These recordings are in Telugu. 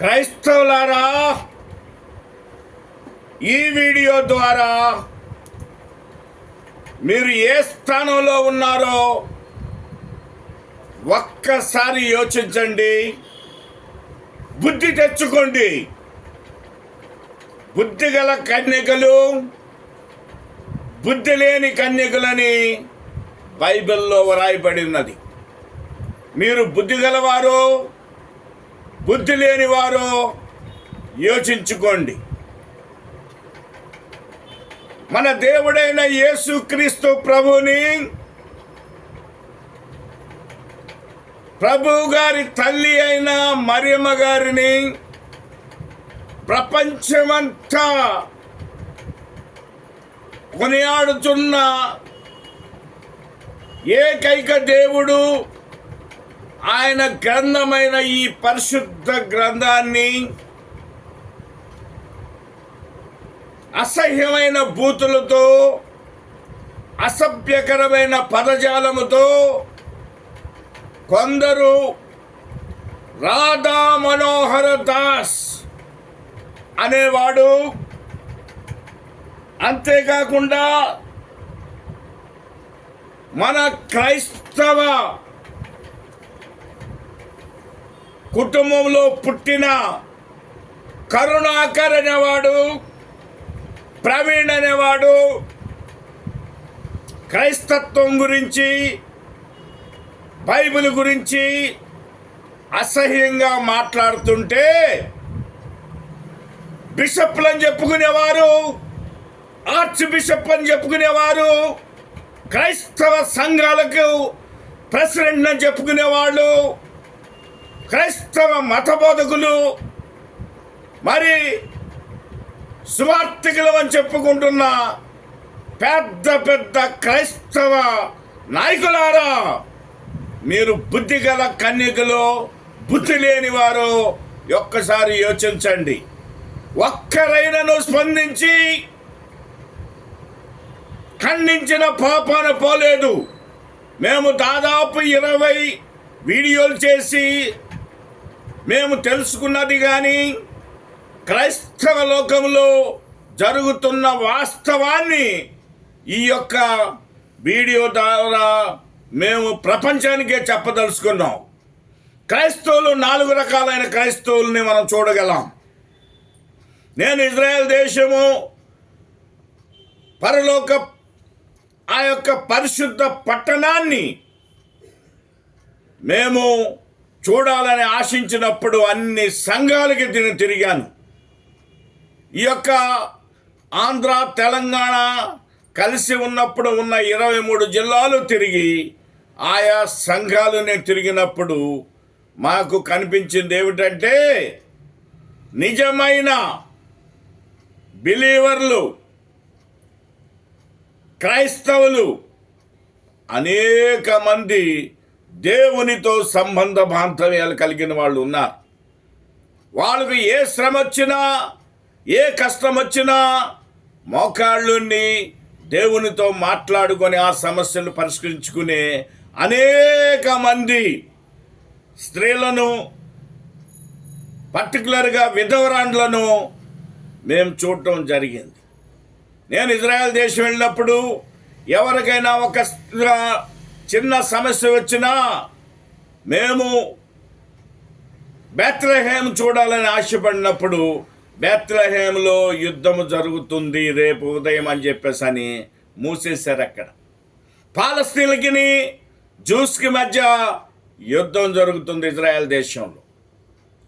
క్రైస్తవులారా ఈ వీడియో ద్వారా మీరు ఏ స్థానంలో ఉన్నారో ఒక్కసారి యోచించండి. బుద్ధి తెచ్చుకోండి. బుద్ధి గల కన్యకలు బుద్ధి లేని కన్యకులని బైబిల్లో వ్రాయబడి ఉన్నది. మీరు బుద్ధి గలవారు బుద్ధి లేని వారు యోచించుకోండి. మన దేవుడైన యేసుక్రీస్తు ప్రభుని ప్రభు గారి తల్లి అయిన మరియమ్మ గారిని ప్రపంచమంతా కొనియాడుతున్న ఏకైక దేవుడు ఆయన గ్రంథమైన ఈ పరిశుద్ధ గ్రంథాన్ని అసహ్యమైన బూతులతో అసభ్యకరమైన పదజాలముతో కొందరు రాధా మనోహర దాస్ అనేవాడు. అంతేకాకుండా మన క్రైస్తవ కుటుంబంలో పుట్టిన కరుణాకర్ అనేవాడు ప్రవీణ్ అనేవాడు క్రైస్తత్వం గురించి బైబిల్ గురించి అసహ్యంగా మాట్లాడుతుంటే బిషప్లు అని చెప్పుకునేవారు ఆర్చ్ బిషప్ అని చెప్పుకునేవారు క్రైస్తవ సంఘాలకు ప్రెసిడెంట్ అని చెప్పుకునేవాళ్ళు క్రైస్తవ మత బోధకులు మరి సువార్థికులు అని చెప్పుకుంటున్న పెద్ద పెద్ద క్రైస్తవ నాయకులారా మీరు బుద్ధి గల కన్యకులు బుద్ధి లేని వారు ఒక్కసారి యోచించండి. ఒక్కరైనను స్పందించి ఖండించిన పాపాన పోలేదు. మేము దాదాపు ఇరవై వీడియోలు చేసి మేము తెలుసుకున్నది కానీ క్రైస్తవ లోకంలో జరుగుతున్న వాస్తవాన్ని ఈ యొక్క వీడియో ద్వారా మేము ప్రపంచానికే చెప్పదలుచుకున్నాం. క్రైస్తవులు నాలుగు రకాలైన క్రైస్తవుల్ని మనం చూడగలం. నేను ఇజ్రాయెల్ దేశము పరలోక ఆ యొక్క పరిశుద్ధ పట్టణాన్ని మేము చూడాలని ఆశించినప్పుడు అన్ని సంఘాలకి తిని తిరిగాను. ఈ యొక్క ఆంధ్ర తెలంగాణ కలిసి ఉన్నప్పుడు ఉన్న ఇరవై మూడు జిల్లాలు తిరిగి ఆయా సంఘాలు నేను తిరిగినప్పుడు మాకు కనిపించింది ఏమిటంటే నిజమైన బిలీవర్లు క్రైస్తవులు అనేక మంది దేవునితో సంబంధ బాంధవ్యాలు కలిగిన వాళ్ళు ఉన్నారు వాళ్ళకు ఏ శ్రమ వచ్చినా ఏ కష్టం వచ్చినా మోకాళ్ళుండి దేవునితో మాట్లాడుకొని ఆ సమస్యలు పరిష్కరించుకునే అనేక మంది స్త్రీలను పర్టికులర్గా విధవరాండ్లను మేము చూడటం జరిగింది. నేను ఇజ్రాయెల్ దేశం వెళ్ళినప్పుడు ఎవరికైనా ఒక చిన్న సమస్య వచ్చినా మేము బెత్లహేమ్ చూడాలని ఆశపడినప్పుడు బెత్లహేమ్లో యుద్ధము జరుగుతుంది రేపు ఉదయం అని చెప్పేసి అని మూసేశారు అక్కడ. పాలస్తీన్కి జ్యూస్కి మధ్య యుద్ధం జరుగుతుంది ఇజ్రాయెల్ దేశంలో.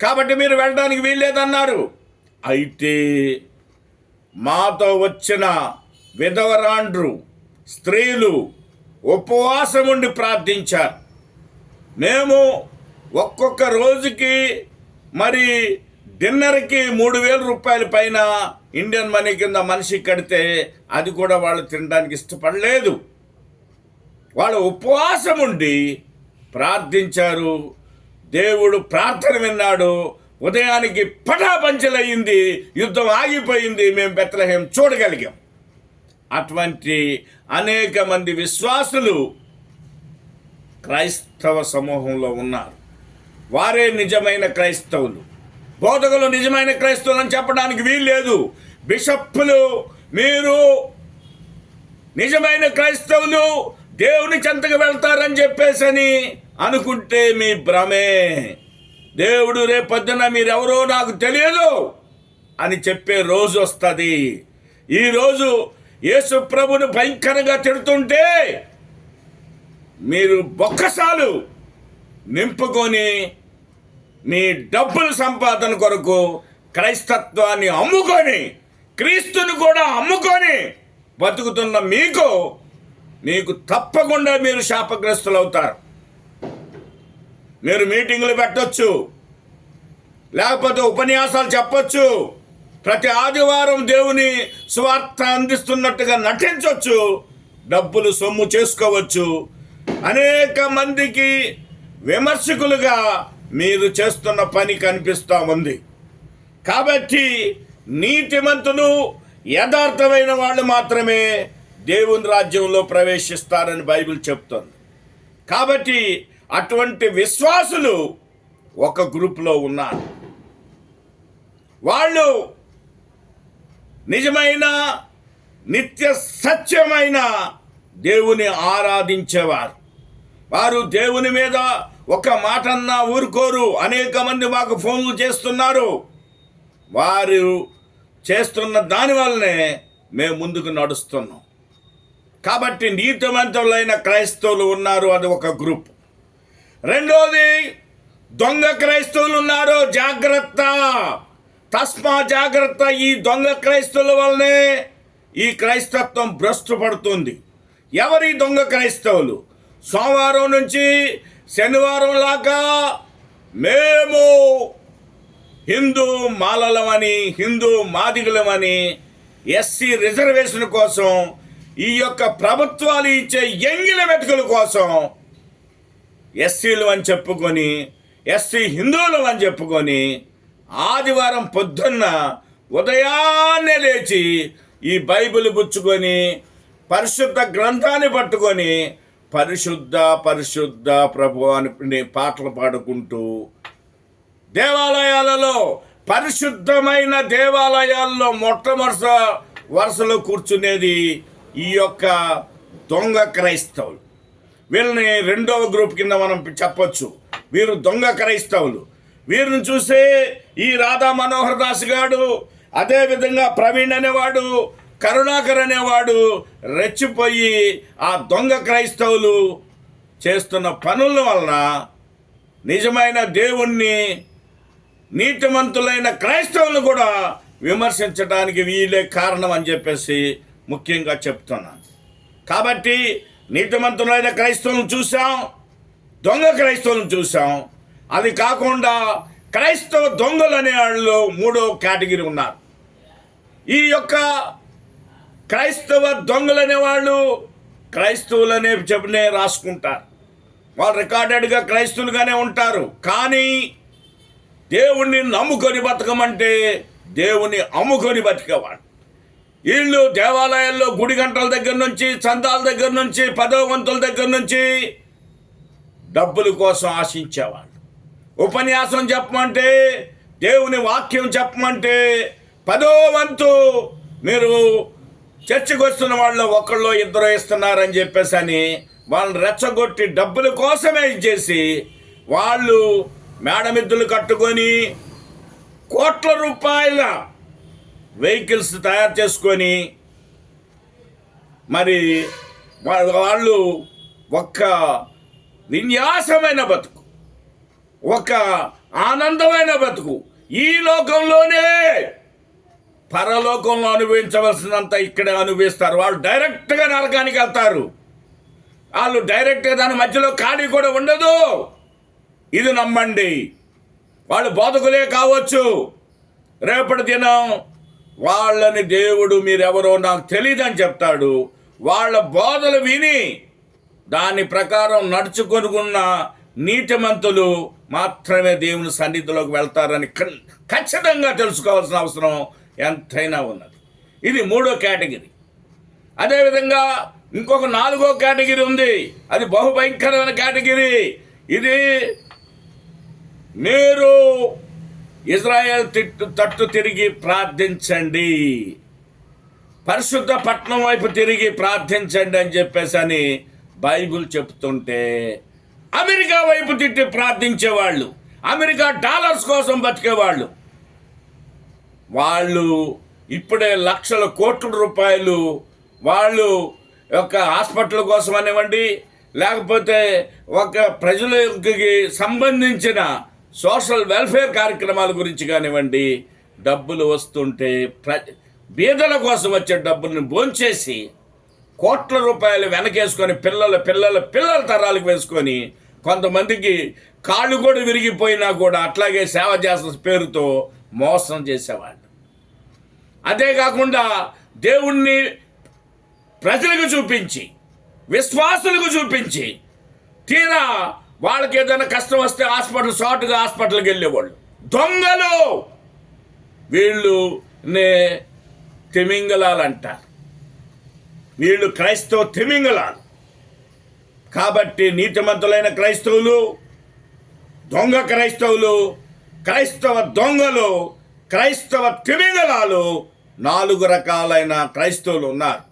కాబట్టి మీరు వెళ్ళడానికి వీల్లేదన్నారు. అయితే మాతో వచ్చిన విధవరాండ్రు స్త్రీలు ఉపవాసం ఉండి ప్రార్థించారు. మేము ఒక్కొక్క రోజుకి మరి డిన్నర్కి మూడు వేల రూపాయల పైన ఇండియన్ మనీ కింద మనిషి కడితే అది కూడా వాళ్ళు తినడానికి ఇష్టపడలేదు. వాళ్ళు ఉపవాసం ఉండి ప్రార్థించారు. దేవుడు ప్రార్థన విన్నాడు. ఉదయానికి పటాపంచలయ్యింది. యుద్ధం ఆగిపోయింది. మేము బెత్తలహేం చూడగలిగాం. అటువంటి అనేక మంది విశ్వాసులు క్రైస్తవ సమూహంలో ఉన్నారు. వారే నిజమైన క్రైస్తవులు. బోధకులు నిజమైన క్రైస్తవులు అని చెప్పడానికి వీలు లేదు. బిషప్పులు మీరు నిజమైన క్రైస్తవులు దేవుని చెంతకు వెళ్తారని చెప్పేసని అనుకుంటే మీ భ్రమే. దేవుడు రేపొద్దున మీరెవరో నాకు తెలియదు అని చెప్పే రోజు వస్తుంది. ఈరోజు యేసు ప్రభును భయంకరంగా తిడుతుంటే మీరు బొక్కసాలు నింపుకొని మీ డబ్బుల సంపాదన కొరకు క్రైస్తత్వాన్ని అమ్ముకొని క్రీస్తుని కూడా అమ్ముకొని బతుకుతున్న మీకు మీకు తప్పకుండా మీరు శాపగ్రస్తులు అవుతారు. మీరు మీటింగులు పెట్టచ్చు. లేకపోతే ఉపన్యాసాలు చెప్పచ్చు. ప్రతి ఆదివారం దేవుని స్వార్థ అందిస్తున్నట్టుగా నటించవచ్చు డబ్బులు సొమ్ము చేసుకోవచ్చు. అనేక మందికి విమర్శకులుగా మీరు చేస్తున్న పని కనిపిస్తూ ఉంది. కాబట్టి నీతిమంతులు యథార్థమైన వాళ్ళు మాత్రమే దేవుని రాజ్యంలో ప్రవేశిస్తారని బైబిల్ చెప్తోంది. కాబట్టి అటువంటి విశ్వాసులు ఒక గ్రూప్లో ఉన్నారు. వాళ్ళు నిజమైన నిత్య సత్యమైన దేవుని ఆరాధించేవారు. వారు దేవుని మీద ఒక మాటన్నా ఊరుకోరు. అనేక మంది మాకు ఫోన్లు చేస్తున్నారు. వారు చేస్తున్న దానివల్లనే మేము ముందుకు నడుస్తున్నాం. కాబట్టి నీతివంతులైన క్రైస్తవులు ఉన్నారు. అది ఒక గ్రూప్. రెండోది దొంగ క్రైస్తవులు ఉన్నారు. జాగ్రత్త! తస్మా జాగ్రత్త ఈ దొంగ క్రైస్తవుల వల్లనే ఈ క్రైస్తత్వం భ్రష్టు పడుతుంది ఎవరి దొంగ క్రైస్తవులు? సోమవారం నుంచి శనివారం లాగా మేము హిందూ మాలలమని హిందూ మాదిగులమని ఎస్సీ రిజర్వేషన్ కోసం ఈ యొక్క ప్రభుత్వాలు ఇచ్చే ఎంగిల మెతుకుల కోసం ఎస్సీలు అని చెప్పుకొని ఎస్సీ హిందువులు అని చెప్పుకొని ఆదివారం పొద్దున్న ఉదయాన్నే లేచి ఈ బైబిల్ పుచ్చుకొని పరిశుద్ధ గ్రంథాన్ని పట్టుకొని పరిశుద్ధ పరిశుద్ధ ప్రభు అని పాటలు పాడుకుంటూ దేవాలయాలలో పరిశుద్ధమైన దేవాలయాల్లో మొట్టమొదట వరుసలో కూర్చునేది ఈ యొక్క దొంగ క్రైస్తవులు. వీళ్ళని రెండవ గ్రూప్ కింద మనం చెప్పొచ్చు. వీరు దొంగ క్రైస్తవులు. వీరిని చూసే ఈ రాధా మనోహర్ దాస్ గాడు అదేవిధంగా ప్రవీణ్ అనేవాడు కరుణాకర్ అనేవాడు రెచ్చిపోయి ఆ దొంగ క్రైస్తవులు చేస్తున్న పనుల వలన నిజమైన దేవుణ్ణి నీతిమంతులైన క్రైస్తవులు కూడా విమర్శించడానికి వీలే కారణం అని చెప్పేసి ముఖ్యంగా చెప్తున్నాను. కాబట్టి నీతిమంతులైన క్రైస్తవులను చూసాం దొంగ క్రైస్తవులను చూసాం అది కాకుండా క్రైస్తవ దొంగలు అనే వాళ్ళు మూడో కేటగిరీ ఉన్నారు. ఈ యొక్క క్రైస్తవ దొంగలు అనేవాళ్ళు క్రైస్తవులనే చెప్పనే రాసుకుంటారు. వాళ్ళు రికార్డెడ్గా క్రైస్తవులుగానే ఉంటారు. కానీ దేవుణ్ణి నమ్ముకొని బతకమంటే దేవుని అమ్ముకొని బతికేవాడు వీళ్ళు దేవాలయాల్లో గుడి గంటల దగ్గర నుంచి చందాల దగ్గర నుంచి పదవ వంతుల దగ్గర నుంచి డబ్బుల కోసం ఆశించేవాడు ఉపన్యాసం చెప్పమంటే దేవుని వాక్యం చెప్పమంటే పదో వంతు మీరు చర్చకు వస్తున్న వాళ్ళు ఒకళ్ళు ఇద్దరు ఇస్తున్నారని చెప్పేసి అని వాళ్ళని రెచ్చగొట్టి డబ్బుల కోసమే ఇచ్చేసి వాళ్ళు మేడమిద్దులు కట్టుకొని కోట్ల రూపాయల వెహికల్స్ తయారు చేసుకొని మరి వాళ్ళు ఒక్క విన్యాసమైన బతుకు. ఒక ఆనందమైన బతుకు ఈ లోకంలోనే పరలోకంలో అనుభవించవలసినంత ఇక్కడే అనుభవిస్తారు. వాళ్ళు డైరెక్ట్గా నరకానికి వెళ్తారు. వాళ్ళు డైరెక్ట్గా దాని మధ్యలో ఖాళీ కూడా ఉండదు. ఇది నమ్మండి. వాళ్ళు బోధకులే కావచ్చు. రేపటి దినం వాళ్ళని దేవుడు మీరెవరో నాకు తెలియదని చెప్తాడు. వాళ్ళ బోధలు విని దాని ప్రకారం నడుచుకొనుకున్న నీతిమంతులు మాత్రమే దేవుని సన్నిధిలోకి వెళ్తారని ఖచ్చితంగా తెలుసుకోవాల్సిన అవసరం ఎంతైనా ఉన్నది. ఇది మూడో కేటగిరీ. అదేవిధంగా ఇంకొక నాలుగో కేటగిరీ ఉంది. అది బహుభయంకరమైన కేటగిరీ. ఇది మీరు ఇజ్రాయెల్ తిట్టు తట్టు తిరిగి ప్రార్థించండి. పరిశుద్ధ పట్నం వైపు తిరిగి ప్రార్థించండి అని చెప్పేసి అని బైబిల్ చెప్తుంటే అమెరికా వైపు తిట్టి ప్రార్థించేవాళ్ళు. అమెరికా డాలర్స్ కోసం బతికేవాళ్ళు. వాళ్ళు ఇప్పుడే లక్షల కోట్ల రూపాయలు వాళ్ళు యొక్క హాస్పిటల్ కోసం అనివ్వండి లేకపోతే ఒక ప్రజలకి సంబంధించిన సోషల్ వెల్ఫేర్ కార్యక్రమాల గురించి కానివ్వండి డబ్బులు వస్తుంటే ప్ర బీదల కోసం వచ్చే డబ్బుల్ని భోంచేసి కోట్ల రూపాయలు వెనకేసుకొని పిల్లల పిల్లల పిల్లల తరాలకు వేసుకొని కొంతమందికి కాళ్ళు కూడా విరిగిపోయినా కూడా అట్లాగే సేవ చేసిన పేరుతో మోసం చేసేవాళ్ళు. అదే కాకుండా దేవుణ్ణి ప్రజలకు చూపించి విశ్వాసులకు చూపించి తీరా వాళ్ళకి ఏదైనా కష్టం వస్తే హాస్పిటల్ షార్ట్గా హాస్పిటల్కి వెళ్ళేవాళ్ళు. దొంగలు! వీళ్ళు నే తిమింగలాలు అంటారు. వీళ్ళు క్రైస్తవ తిమింగలాలు కాబట్టి నీతిమంతులైన క్రైస్తవులు దొంగ క్రైస్తవులు క్రైస్తవ దొంగలు క్రైస్తవ తిమింగలాలు నాలుగు రకాలైన క్రైస్తవులు ఉన్నారు.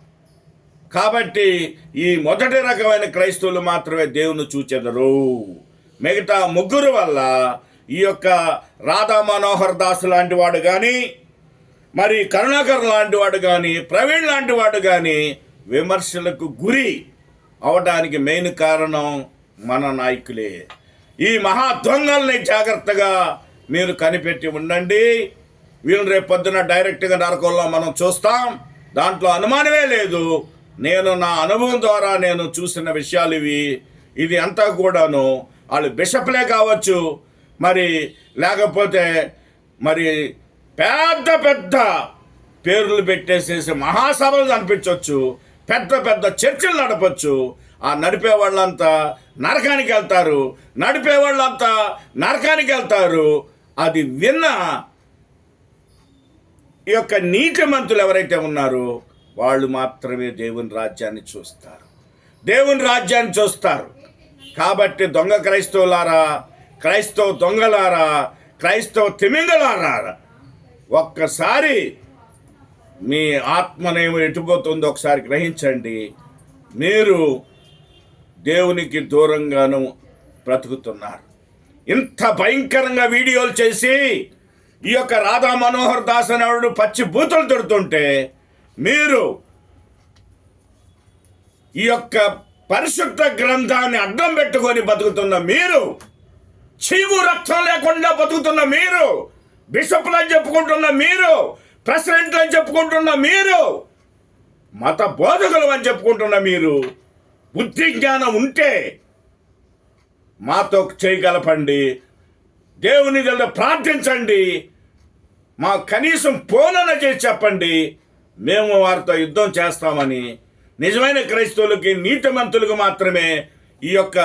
కాబట్టి ఈ మొదటి రకమైన క్రైస్తవులు మాత్రమే దేవుని చూచెదరు. మిగతా ముగ్గురు వల్ల ఈ యొక్క రాధా మనోహర్ దాస్ లాంటి వాడు కానీ మరి కరుణాకర్ లాంటి వాడు కానీ ప్రవీణ్ లాంటి వాడు కానీ విమర్శలకు గురి అవడానికి మెయిన్ కారణం మన నాయకులే. ఈ మహా దొంగల్ని జాగ్రత్తగా మీరు కనిపెట్టి ఉండండి. వీళ్ళని రేపు పొద్దున డైరెక్ట్గా నరకంలో మనం చూస్తాం. దాంట్లో అనుమానమే లేదు. నేను నా అనుభవం ద్వారా నేను చూసిన విషయాలు ఇవి. ఇది అంతా కూడాను వాళ్ళు బిషప్లే కావచ్చు. మరి లేకపోతే మరి పెద్ద పెద్ద పేర్లు పెట్టేసేసి మహాసభలు కనిపించవచ్చు పెద్ద పెద్ద చర్చలు నడపచ్చు. ఆ నడిపే వాళ్ళంతా నరకానికి వెళ్తారు. నడిపే వాళ్ళంతా నరకానికి వెళ్తారు. అది విన్న ఈ యొక్క నీతిమంతులు ఎవరైతే ఉన్నారో వాళ్ళు మాత్రమే దేవుని రాజ్యాన్ని చూస్తారు. దేవుని రాజ్యాన్ని చూస్తారు. కాబట్టి దొంగ క్రైస్తవులారా క్రైస్తవ దొంగలారా క్రైస్తవ తిమింగలారా ఒక్కసారి మీ ఆత్మనేమి ఎటుపోతుందో ఒకసారి గ్రహించండి. మీరు దేవునికి దూరంగాను బ్రతుకుతున్నారు. ఇంత భయంకరంగా వీడియోలు చేసి ఈ యొక్క రాధా మనోహర్ దాస్ అనేవాడు పచ్చి బూతులు తిడుతుంటే మీరు ఈ యొక్క పరిశుద్ధ గ్రంథాన్ని అడ్డం పెట్టుకొని బతుకుతున్న మీరు చీవు రక్తం లేకుండా బతుకుతున్న మీరు బిషప్లు అని చెప్పుకుంటున్న మీరు ప్రెసిడెంట్లు అని చెప్పుకుంటున్న మీరు మత బోధకులు అని చెప్పుకుంటున్న మీరు బుద్ధి జ్ఞానం ఉంటే మాతో చేయగలపండి. దేవుని దగ్గర ప్రార్థించండి. మా కనీసం పోనన చేసి చెప్పండి. మేము వారితో యుద్ధం చేస్తామని. నిజమైన క్రైస్తవులకి నీతిమంతులకు మాత్రమే ఈ యొక్క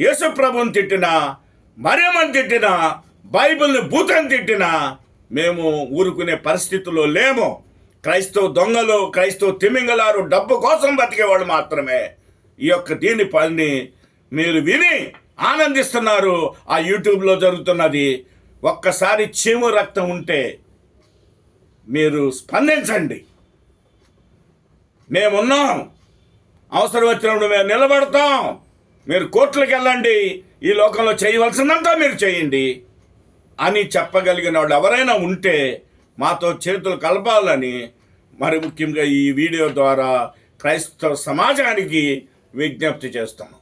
యేసుప్రభుని తిట్టిన మరేమని తిట్టిన బైబిల్ని భూతం తిట్టినా మేము ఊరుకునే పరిస్థితుల్లో లేము. క్రైస్తవ దొంగలు క్రైస్తవ తిమింగలారు డబ్బు కోసం బతికేవాళ్ళు మాత్రమే. ఈ యొక్క దీని పని మీరు విని ఆనందిస్తున్నారు. ఆ యూట్యూబ్లో జరుగుతున్నది. ఒక్కసారి చీము రక్తం ఉంటే మీరు స్పందించండి. మేమున్నాం. అవసరం వచ్చినప్పుడు మేము నిలబడతాం. మీరు కోర్టులకు వెళ్ళండి ఈ లోకంలో చేయవలసిందంతా మీరు చేయండి. అని చెప్పగలిగిన వాళ్ళు ఎవరైనా ఉంటే మాతో చేతులు కలపాలని మరి ముఖ్యంగా ఈ వీడియో ద్వారా క్రైస్తవ సమాజానికి విజ్ఞప్తి చేస్తాను.